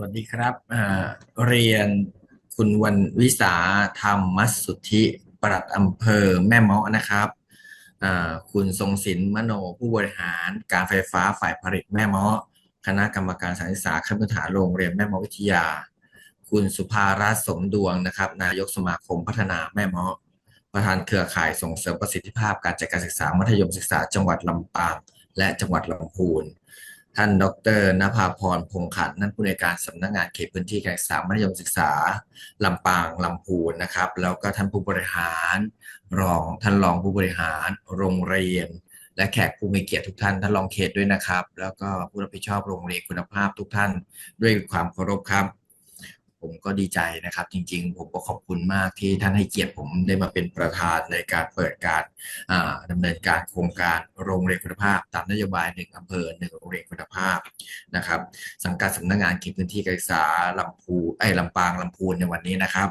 วัสดีครับเรียนคุณวันวิสาธรรมมัสสุทธิปลัดอำเภอแม่เมาะนะครับคุณทรงศิลป์มโนผู้บริหารการไฟฟ้าฝ่ายผลิตแม่เมาะคณะกรรมการสานศึกษาขั้นพื้นฐานโรงเรียนแม่เมาะวิทยา คุณสุภารัตน์สมดวงนะครับ นายกสมาคมพัฒนาแม่เมาะประธานเครือข่ายส่งเสริมประสิทธิภาพการจัดการศึกษามัธยมศึกษาจังหวัดลำปางและจังหวัดลำพูน ท่านดรนภาพรพงขันนั่นผู้ในวยการสำนักงานเขตพื้นที่การศึกษามัธยมศึกษาลำปางลำพูนนะครับ แล้วก็ท่านผู้บริหาร รองท่านรองผู้บริหาร โรงเรียน และแขกผู้มีเกียรติทุกท่านท่านรองเขตด้วยนะครับ แล้วก็ผู้รับผิดชอบโรงเรียนคุณภาพทุกท่าน ด้วยความเคารพครับ ผมก็ดีใจนะครับ จริงๆ ผมก็ขอบคุณมากที่ท่านให้เกียรติผมได้มาเป็นประธานในการเปิดการอ่าดำเนินการโครงการโรงเรียนคุณภาพ ตามนโยบายหนึ่งอำเภอหนึ่งโรงเรียนคุณภาพนะครับ สังกัดสำนักงานเขตพื้นที่การศึกษาลำพูไอ้ลำปางลำพูนในวันนี้นะครับ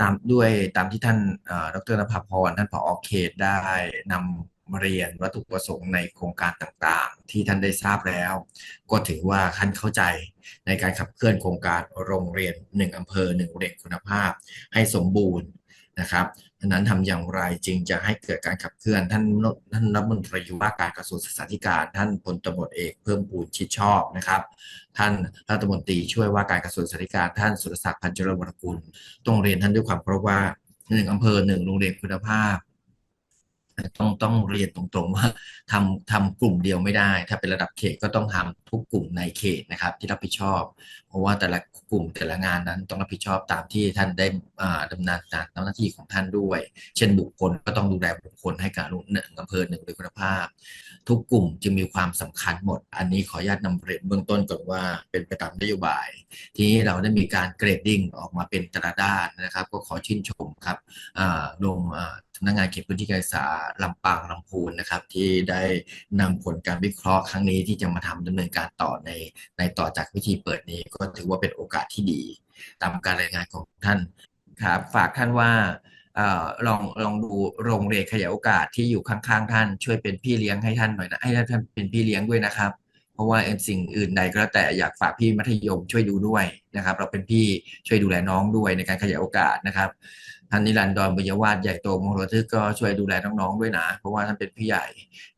ตามด้วยตามที่ท่านเอ่อดรนภพรท่านผอเขตได้นำ เรียนวัตถุประสงค์ในโครงการต่างๆ ที่ท่านได้ทราบแล้ว ก็ถือว่าท่านเข้าใจในการขับเคลื่อนโครงการโรงเรียนหนึ่งอำเภอหนึ่งโรงเรียนคุณภาพ ให้สมบูรณ์นะครับดังนั้นทำอย่างไรจึงจะให้เกิดการขับเคลื่อนท่านท่านรัฐมนตรีว่าการกระทรวงศึกษาธิการ ท่านพลตำรวจเอกเพิ่มพูนชิดชอบนะครับ ท่านรัฐมนตรีช่วยว่าการกระทรวงศึกษาธิการท่านสุรศักดิ์พันจริญวรกุลต้องเรียนท่านด้วยความเคารพว่าหนึ่งอำเภอหนึ่งโรงเรียนคุณภาพ ต้องต้องเรียนตรงๆว่าทำทำกลุ่มเดียวไม่ได้ ถ้าเป็นระดับเขตก็ต้องทำทุกกลุ่มในเขตนะครับ ที่รับผิดชอบ เพราะว่าแต่ละกลุ่มแต่ละงานนั้นต้องรับผิดชอบตามที่ท่านได้อ่าดำเนินการตามหน้าที่ของท่านด้วย เช่นบุคคลก็ต้องดูแลบุคคลให้การหนึ่งอำเภอหนึ่งโดยคุณภาพ ทุกกลุ่มจึงมีความสำคัญหมด อันนี้ขออนุญาตนำเรียนเบื้องต้นก่อนว่าเป็นไปตามนโยบาย ทีนี้เราได้มีการเกรดดิ้งออกมาเป็นแต่ละด้านนะครับ ก็ขอชื่นชมครับลง สำนักงานเขตพื้นที่การศึกษาลำปางลำพูนนะครับ ที่ได้นำผลการวิเคราะห์ครั้งนี้ที่จะมาทำดำเนินการต่อในในต่อจากวิธีเปิดนี้ก็ถือว่าเป็นโอกาสที่ดี ตามการรายงานของท่านครับฝากท่านว่าออลองลองดูโรงเรียนขยายโอกาสที่อยู่ข้างๆ ท่านช่วยเป็นพี่เลี้ยงให้ท่านหน่อยนะให้ท่านเป็นพี่เลี้ยงด้วยนะครับ เพราะว่าสิ่งอื่นใดก็แล้วแต่อยากฝากพี่มัธยมช่วยดูด้วย นะครับ เราเป็นพี่ช่วยดูแลน้องด้วยในการขยายโอกาสนะครับท่านนิรันดรบุญยวาดใหญ่โตมโหฬารทึกก็ช่วยดูแลน้องๆด้วยนะ เพราะว่าท่านเป็นพี่ใหญ่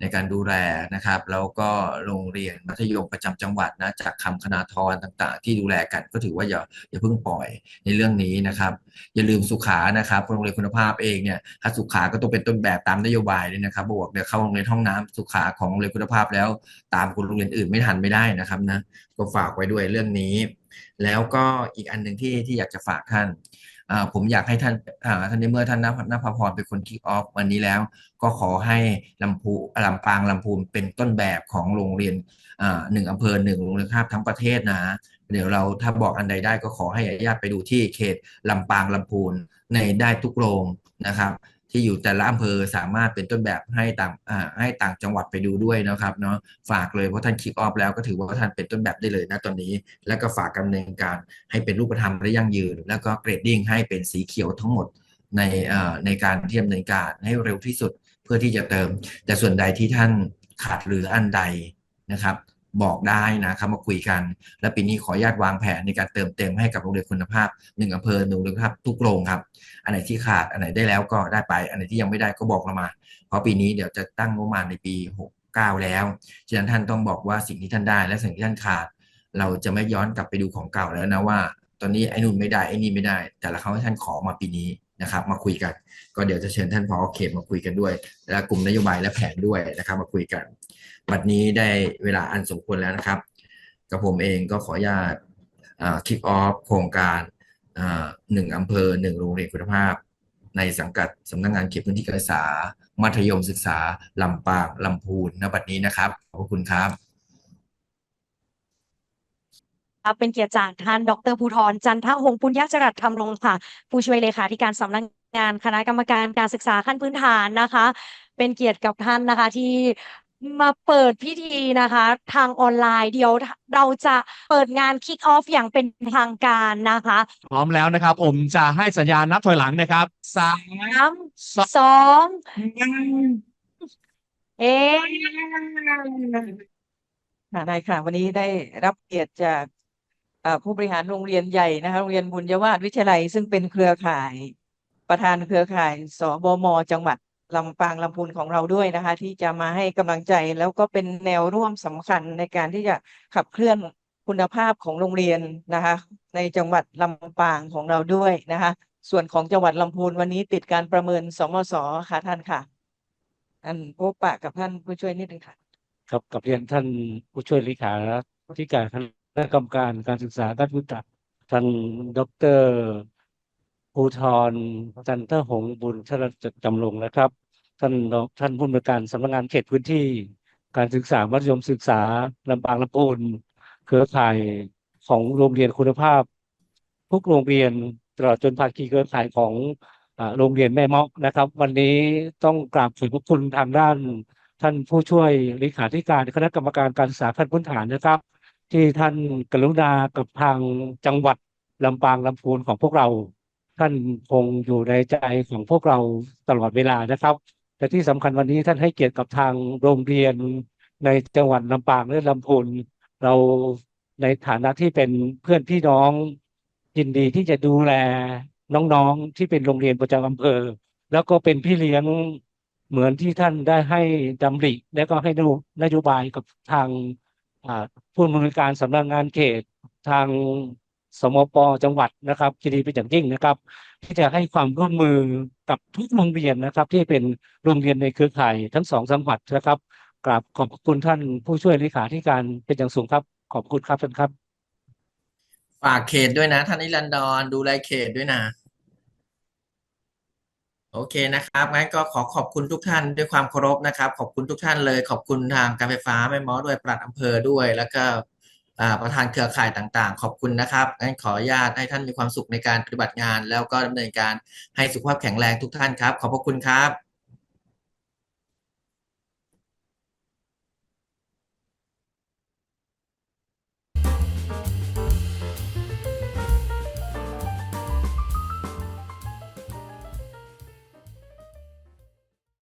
ในการดูแลนะครับ แล้วก็โรงเรียนมัธยมประจำจังหวัดนะจากคำคณาธรต่าง ๆ ที่ดูแลกันก็ถือว่าอย่าอย่าเพิ่งปล่อยในเรื่องนี้นะครับ อย่าลืมสุขานะครับโรงเรียนคุณภาพเองเนี่ยถ้าสุขาก็ต้องเป็นต้นแบบตามนโยบายเลยนะครับบอกเดี๋ยวเข้าโรงเรียนห้องน้ำสุขาของโรงเรียนคุณภาพแล้ว ตามโรงเรียนอื่นไม่ทันไม่ได้นะครับนะก็ฝากไว้ด้วยเรื่องนี้แล้วก็อีกอันหนึ่งที่ที่อยากจะฝากท่านอ่าผมอยากให้ท่านอ่าท่านในเมื่อท่านนภนภพรเป็นคนคิกออฟวันนี้แล้ว ก็ขอให้ลำพูลำปางลำพูนเป็นต้นแบบของโรงเรียนอ่าหนึ่งอำเภอหนึ่งโรงเรียนภาพทั้งประเทศนะ เดี๋ยวเราถ้าบอกอันใดได้ก็ขอให้ญาติไปดูที่เขตลำปางลำพูนในได้ทุกโรงนะครับ ที่อยู่แต่ละอำเภอสามารถเป็นต้นแบบให้ต่างให้ต่างจังหวัดไปดูด้วยนะครับเนาะฝากเลยเพราะท่านคิกออฟแล้วก็ถือว่าท่านเป็นต้นแบบได้เลยนะตอนนี้ แล้วก็ฝากดำเนินการให้เป็นรูปธรรมและยั่งยืน แล้วก็เกรดดิ้งให้เป็นสีเขียวทั้งหมดในในการที่ดำเนินการให้เร็วที่สุดเพื่อที่จะเติม แต่ส่วนใดที่ท่านขาดหรืออันใดนะครับ บอกได้นะครับมาคุยกัน และปีนี้ขออนุญาตวางแผนในการเติมเต็มให้กับโรงเรียนคุณภาพหนึ่งอำเภอหนึ่งโรงเรียนคุณภาพทุกโรงครับ อันไหนที่ขาดอันไหนได้แล้วก็ได้ไป อันไหนที่ยังไม่ได้ก็บอกเรามา เพราะปีนี้เดี๋ยวจะตั้งงบประมาณในปี 69 แล้วฉะนั้นท่านต้องบอกว่าสิ่งที่ท่านได้ และสิ่งที่ท่านขาด เราจะไม่ย้อนกลับไปดูของเก่าแล้วนะว่า ตอนนี้ไอ้นู่นไม่ได้ไอ้นี่ไม่ได้ แต่ละครั้งที่ท่านขอมาปีนี้ นะครับ มาคุยกัน ก็เดี๋ยวจะเชิญท่านพอเขตมาคุยกันด้วย และกลุ่มนโยบายและแผนด้วยนะครับ มาคุยกันบัดนี้ได้เวลาอันสมควรแล้วนะครับ กับผมเองก็ขออนุญาตคิกออฟโครงการหนึ่งอำเภอหนึ่งโรงเรียนคุณภาพ ในสังกัดสำนักงานเขตพื้นที่การศึกษา มัธยมศึกษาลำปางลำพูนณบัดนี้นะครับ ขอบคุณครับ ค รับเป็นเกียรติจากท่านดรภูธรจันทหงส์ปุญญจรัสธรรมรงค์ค่ะ ผู้ช่วยเลขาธิการสำนักงานคณะกรรมการการศึกษาขั้นพื้นฐานนะคะ เป็นเกียรติกับท่านนะคะที่มาเปิดพิธีนะคะ ทางออนไลน์เดี๋ยวเราจะเปิดงาน Kick Off อย่างเป็นทางการนะคะ พร้อมแล้วนะครับ ผมจะให้สัญญาณนับถอยหลังนะครับสามสามสองสองหนึ่งเอ๊ะ ค่ะได้ค่ะ วันนี้ได้รับเกียรติจากอ่า ผู้บริหารโรงเรียนใหญ่นะคะโรงเรียนบุญยวาสวิทยาลัย ซึ่งเป็นเครือข่ายประธานเครือข่ายสบมจังหวัดลำปางลำพูนของเราด้วยนะคะ ที่จะมาให้กำลังใจแล้วก็เป็นแนวร่วมสำคัญในการที่จะขับเคลื่อนคุณภาพของโรงเรียนนะคะ ในจังหวัดลำปางของเราด้วยนะคะ ส่วนของจังหวัดลำพูนวันนี้ติดการประเมินสมสค่ะท่านค่ะอันพบปะกับท่านผู้ช่วยนิดนึงค่ะ ครับกับเรียนท่านผู้ช่วยเลขาธิการคณะ ณกรรมการการศึกษาด้านพุทธท่านดอกเตอรภูธรจันทหงบุญชลจจำลงนะครับ ท่านท่านผู้อำนวยการสำนักงานเขตพื้นที่ การศึกษามัธยมศึกษาลำปางลำพูนเครือข่ายของโรงเรียนคุณภาพ ทุกโรงเรียนตลอดจนภาคีเครือข่ายของโรงเรียนแม่เมาะนะครับ วันนี้ต้องกราบขอบคุณทางด้าน ท่านผู้ช่วยเลขาธิการคณะกรรมการการศึกษาขั้นพื้นฐานนะครับ ที่ท่านกรุณากับทางจังหวัดลำปางลำพูนของพวกเรา ท่านคงอยู่ในใจของพวกเราตลอดเวลานะครับ แต่ที่สำคัญวันนี้ท่านให้เกียรติกับทางโรงเรียนในจังหวัดลำปางและลำพูนเราในฐานะที่เป็นเพื่อนพี่น้องยินดีที่จะดูแลน้องๆที่เป็นโรงเรียนประจำอำเภอ แล้วก็เป็นพี่เลี้ยงเหมือนที่ท่านได้ให้ดำริและก็ให้นโยบายกับทาง ผู้อำนวยการสำนักงานเขตทางสมปจังหวัดนะครับยินดีเป็นอย่างยิ่งนะครับ ที่จะให้ความร่วมมือกับทุกโรงเรียนนะครับ ที่เป็นโรงเรียนในเครือข่ายทั้งสองจังหวัดนะครับกราบขอบคุณท่านผู้ช่วยเลขาธิการเป็นอย่างสูงครับ ขอบคุณครับท่านครับ ฝากเขตด้วยนะ ท่านนิรันดรดูแลเขตด้วยนะ โอเคนะครับงั้นก็ขอขอบคุณทุกท่านด้วยความเคารพนะครับ ขอบคุณทุกท่านเลย ขอบคุณทางการไฟฟ้าแม่หมอด้วยปลัดอำเภอด้วย แล้วก็ประธานเครือข่ายต่างๆ ขอบคุณนะครับงั้นขออนุญาตให้ท่านมีความสุขในการปฏิบัติงาน แล้วก็ดำเนินการให้สุขภาพแข็งแรงทุกท่านครับ ขอบพระคุณครับ